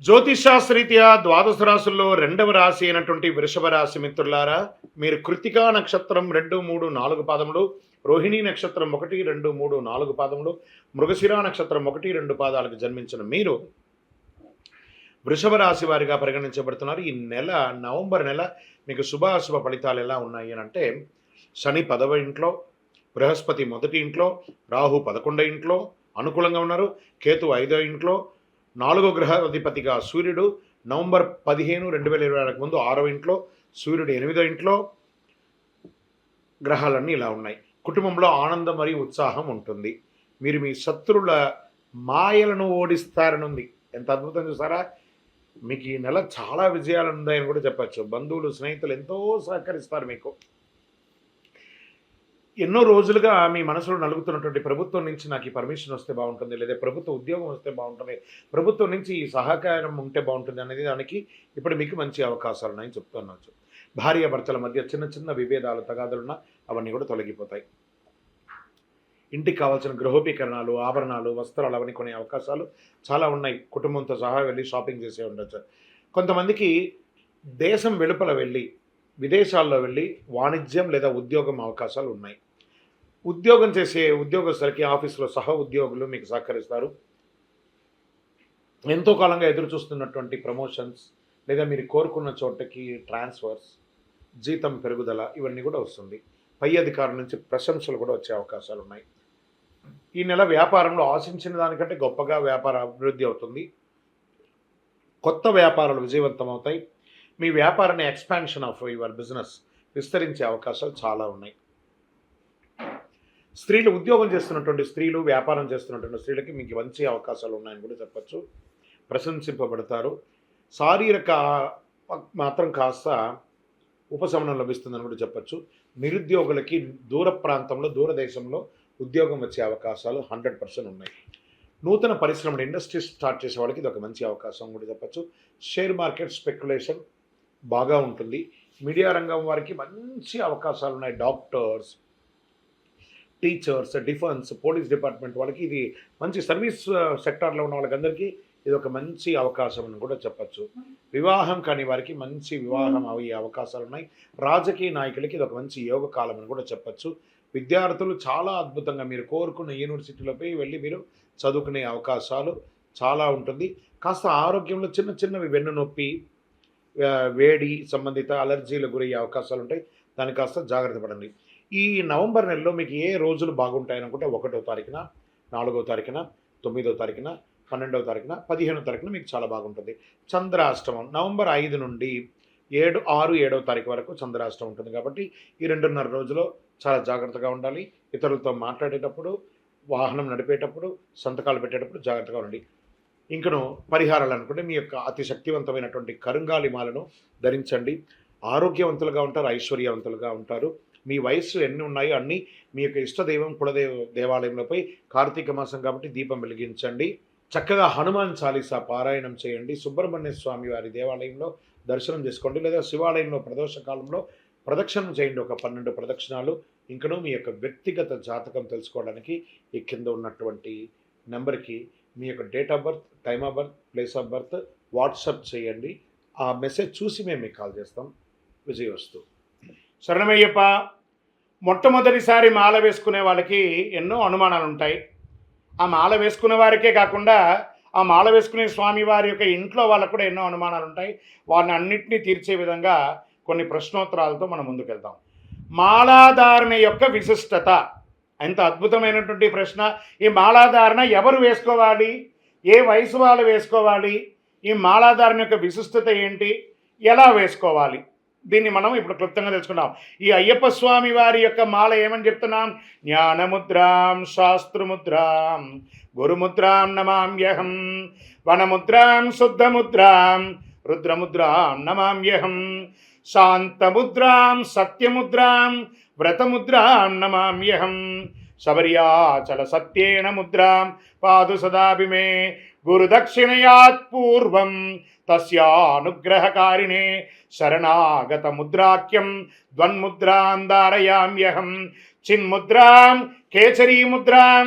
జ్యోతిషాస్త్రీత్యా ద్వాదశ రాశుల్లో రెండవ రాశి అయినటువంటి వృషభ రాశి మిత్రులారా మీరు కృతికా నక్షత్రం రెండు మూడు నాలుగు పాదములు రోహిణీ నక్షత్రం ఒకటి రెండు మూడు నాలుగు పాదములు మృగశిరా నక్షత్రం ఒకటి రెండు పాదాలకు జన్మించిన మీరు వృషభ రాశి వారిగా పరిగణించబడుతున్నారు. ఈ నెల నవంబర్ నెల మీకు శుభాశుభ ఫలితాలు ఎలా ఉన్నాయి అని అంటే శని పదవ ఇంట్లో బృహస్పతి మొదటి ఇంట్లో రాహు పదకొండో ఇంట్లో అనుకూలంగా ఉన్నారు. కేతు ఐదో ఇంట్లో నాలుగో గ్రహాధిపతిగా సూర్యుడు నవంబర్ పదిహేను రెండు వేల ఇరవై నాలుగు ముందు ఆరో ఇంట్లో సూర్యుడు ఎనిమిదో ఇంట్లో గ్రహాలన్నీ ఇలా ఉన్నాయి. కుటుంబంలో ఆనందం మరియు ఉత్సాహం ఉంటుంది. మీరు మీ శత్రువుల మాయలను ఓడిస్తారని ఉంది ఎంత అద్భుతం చూసారా? మీకు ఈ నెల చాలా విజయాలు ఉన్నాయని కూడా చెప్పచ్చు. బంధువులు స్నేహితులు ఎంతో సహకరిస్తారు మీకు. ఎన్నో రోజులుగా మీ మనసులో నలుగుతున్నటువంటి ప్రభుత్వం నుంచి నాకు ఈ పర్మిషన్ వస్తే బాగుంటుంది లేదా ప్రభుత్వ ఉద్యోగం వస్తే బాగుంటుంది ప్రభుత్వం నుంచి ఈ సహకారం ఉంటే బాగుంటుంది అనేది దానికి ఇప్పుడు మీకు మంచి అవకాశాలు ఉన్నాయని చెప్తున్నాను. భార్య భర్తల మధ్య చిన్న చిన్న విభేదాలు తగాదులున్నా అవన్నీ కూడా తొలగిపోతాయి. ఇంటికి కావాల్సిన గృహోపీకరణాలు ఆభరణాలు వస్త్రాలు అవన్నీ కొనే అవకాశాలు చాలా ఉన్నాయి. కుటుంబంతో సహా వెళ్ళి షాపింగ్ చేసే ఉండొచ్చు. కొంతమందికి దేశం వెలుపల వెళ్ళి విదేశాల్లో వెళ్ళి వాణిజ్యం లేదా ఉద్యోగం అవకాశాలు ఉన్నాయి. ఉద్యోగం చేసే ఉద్యోగస్తులకి ఆఫీసులో సహ ఉద్యోగులు మీకు సహకరిస్తారు. ఎంతో కాలంగా ఎదురు చూస్తున్నటువంటి ప్రమోషన్స్ లేదా మీరు కోరుకున్న చోటకి ట్రాన్స్ఫర్స్ జీతం పెరుగుదల ఇవన్నీ కూడా వస్తుంది. పై అధికారుల నుంచి ప్రశంసలు కూడా వచ్చే అవకాశాలు ఉన్నాయి. ఈ నెల వ్యాపారంలో ఆశించిన దానికంటే గొప్పగా వ్యాపార అభివృద్ధి అవుతుంది. కొత్త వ్యాపారాలు విజయవంతం అవుతాయి. మీ వ్యాపారాన్ని ఎక్స్పాన్షన్ ఆఫ్ యువర్ బిజినెస్ విస్తరించే అవకాశాలు చాలా ఉన్నాయి. స్త్రీలు ఉద్యోగం చేస్తున్నటువంటి స్త్రీలు వ్యాపారం చేస్తున్నటువంటి స్త్రీలకి మీకు మంచి అవకాశాలు ఉన్నాయని కూడా చెప్పచ్చు. ప్రశంసింపబడతారు. శారీరక మాత్రం కాస్త ఉపశమనం లభిస్తుందని కూడా చెప్పచ్చు. నిరుద్యోగులకి దూర ప్రాంతంలో దూరదేశంలో ఉద్యోగం వచ్చే అవకాశాలు హండ్రెడ్ పర్సెంట్ ఉన్నాయి. నూతన పరిశ్రమలు ఇండస్ట్రీస్ స్టార్ట్ చేసే వాళ్ళకి ఇది ఒక మంచి అవకాశం కూడా చెప్పచ్చు. షేర్ మార్కెట్ స్పెక్యులేషన్ బాగా ఉంటుంది. మీడియా రంగం వారికి మంచి అవకాశాలు ఉన్నాయి. Doctors teachers defence police department వాళ్ళకి ఇది మంచి సర్వీస్ సెక్టార్లో ఉన్న వాళ్ళకందరికీ ఇది ఒక మంచి అవకాశం అని కూడా చెప్పచ్చు. వివాహం కాని వారికి మంచి వివాహం అయ్యే అవకాశాలు ఉన్నాయి. రాజకీయ నాయకులకి ఇది ఒక మంచి యోగ కాలం అని కూడా చెప్పచ్చు. విద్యార్థులు చాలా అద్భుతంగా మీరు కోరుకున్న యూనివర్సిటీలోపై వెళ్ళి మీరు చదువుకునే అవకాశాలు చాలా ఉంటుంది. కాస్త ఆరోగ్యంలో చిన్న చిన్నవి వెన్ను నొప్పి ఆ, వేడి సంబంధిత అలర్జీలకు గురయ్యే అవకాశాలు ఉంటాయి. దానికి కాస్త జాగ్రత్త పడండి. ఈ నవంబర్ నెలలో మీకు ఏ రోజులు బాగుంటాయనుకుంటే ఒకటో తారీఖున నాలుగో తారీఖున తొమ్మిదో తారీఖున పన్నెండవ తారీఖున పదిహేనో తారీఖున మీకు చాలా బాగుంటుంది. చంద్రాష్టమం నవంబర్ ఐదు నుండి ఏడు ఆరు ఏడవ తారీఖు వరకు చంద్రాష్టమం ఉంటుంది కాబట్టి ఈ రెండున్నర రోజులో చాలా జాగ్రత్తగా ఉండాలి. ఇతరులతో మాట్లాడేటప్పుడు వాహనం నడిపేటప్పుడు సంతకాలు పెట్టేటప్పుడు జాగ్రత్తగా ఉండండి. ఇంకను పరిహారాలు అనుకుంటే మీ యొక్క అతి శక్తివంతమైనటువంటి కరుంగాలిమాలను ధరించండి. ఆరోగ్యవంతులుగా ఉంటారు ఐశ్వర్యవంతులుగా ఉంటారు. మీ వయస్సు ఎన్ని ఉన్నాయో అన్నీ మీ యొక్క ఇష్టదైవం కులదేవ దేవాలయంలోపై కార్తీక మాసం కాబట్టి దీపం వెలిగించండి. చక్కగా హనుమాన్ చాలీసా పారాయణం చేయండి. సుబ్రహ్మణ్య స్వామి వారి దేవాలయంలో దర్శనం చేసుకోండి. లేదా శివాలయంలో ప్రదోష కాలంలో ప్రదక్షిణం చేయండి. ఒక పన్నెండు ప్రదక్షిణాలు. ఇంకనూ మీ యొక్క వ్యక్తిగత జాతకం తెలుసుకోవడానికి ఈ కింద ఉన్నటువంటి నెంబర్కి మీ యొక్క date of birth time of birth place of birth WhatsApp చేయండి. ఆ మెసేజ్ చూసి మేము మీకు కాల్ చేస్తాం. విజయవస్తు. శరణమయ్యప్ప మొట్టమొదటిసారి మాల వేసుకునే వాళ్ళకి ఎన్నో అనుమానాలు ఉంటాయి ఆ మాల వేసుకునే వారికే కాకుండా ఆ మాల వేసుకునే స్వామి వారి యొక్క ఇంట్లో వాళ్ళకు కూడా ఎన్నో అనుమానాలు ఉంటాయి వారిని అన్నింటినీ తీర్చే విధంగా కొన్ని ప్రశ్నోత్తరాలతో మనం ముందుకెళ్తాం. మాలాధారణ యొక్క విశిష్టత ఎంత అద్భుతమైనటువంటి ప్రశ్న. ఈ మాలాధారణ ఎవరు వేసుకోవాలి? ఏ వయసు వాళ్ళు వేసుకోవాలి? ఈ మాలాధారణ యొక్క విశిష్టత ఏంటి? ఎలా వేసుకోవాలి? దీన్ని మనం ఇప్పుడు క్లుప్తంగా తెలుసుకుందాం. ఈ అయ్యప్ప స్వామి వారి యొక్క మాల ఏమని చెప్తున్నాం? జ్ఞానముద్రాం శాస్త్రముద్రాం గురుముద్రాం నమామ్యహం వనముద్రాం శుద్ధముద్రాం రుద్రముద్రాం నమామ్యహం శాంతముద్రాం సత్యముద్రాం వ్రతముద్రాం నమామ్యహం శబర్యాచల సత్యేన ముద్రాం పాదు సదాభిమే గురుదక్షిణయాత్ పూర్వం తస్యానుగ్రహకారిణే శరణాగత ముద్రాఖ్యం ద్వన్ముద్రాం ధారయామ్యహం చిన్ముద్రాం కేసరీముద్రాం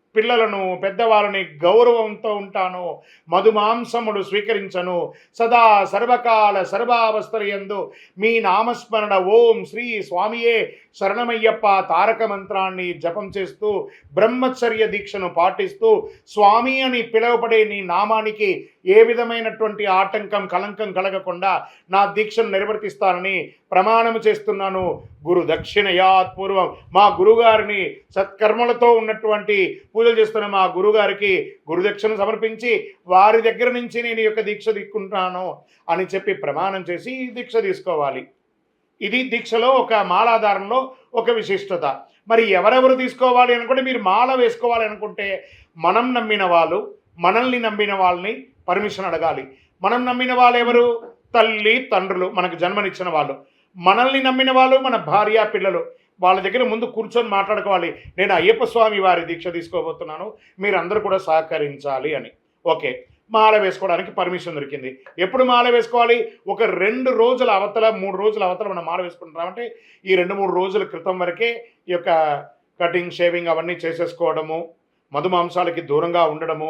పిల్లలను పెద్దవాళ్ళని గౌరవంతో ఉంటాను మధుమాంసముడు స్వీకరించను. సదా సర్వకాల సర్వావస్థల యందు మీ నామస్మరణ ఓం శ్రీ స్వామియే శరణమయ్యప్ప తారక మంత్రాన్ని జపం చేస్తూ బ్రహ్మచర్య దీక్షను పాటిస్తూ స్వామి అని పిలువబడే నీ నామానికి ఏ విధమైనటువంటి ఆటంకం కలంకం కలగకుండా నా దీక్షను నిర్వర్తిస్తానని ప్రమాణం చేస్తున్నాను. గురు దక్షిణయాత్ పూర్వం మా గురుగారిని సత్కర్మలతో ఉన్నటువంటి పూజలు చేస్తున్న మా గురుగారికి గురుదక్షిణ సమర్పించి వారి దగ్గర నుంచి నేను యొక్క దీక్ష తీసుకుంటాను అని చెప్పి ప్రమాణం చేసి ఈ దీక్ష తీసుకోవాలి. ఇది దీక్షలో ఒక మాలాధారంలో ఒక విశిష్టత. మరి ఎవరెవరు తీసుకోవాలి అనుకుంటే మీరు మాల వేసుకోవాలి అనుకుంటే మనం నమ్మిన వాళ్ళు మనల్ని నమ్మిన వాళ్ళని పర్మిషన్ అడగాలి. మనం నమ్మిన వాళ్ళు ఎవరు? తల్లి తండ్రులు మనకు జన్మనిచ్చిన వాళ్ళు. మనల్ని నమ్మిన వాళ్ళు మన భార్య పిల్లలు. వాళ్ళ దగ్గర ముందు కూర్చొని మాట్లాడుకోవాలి. నేను అయ్యప్ప స్వామి వారి దీక్ష తీసుకోబోతున్నాను. మీరందరూ కూడా సహకరించాలి అని. ఓకే. మాల వేసుకోవడానికి పర్మిషన్ దొరికింది. ఎప్పుడు మాల వేసుకోవాలి? ఒక రెండు రోజుల అవతల మూడు రోజుల అవతల మనం మాల వేసుకుంటున్నామంటే ఈ రెండు మూడు రోజుల క్రితం వరకే ఈ యొక్క కటింగ్ షేవింగ్ అవన్నీ చేసేసుకోవడము మధుమాంసాలకి దూరంగా ఉండడము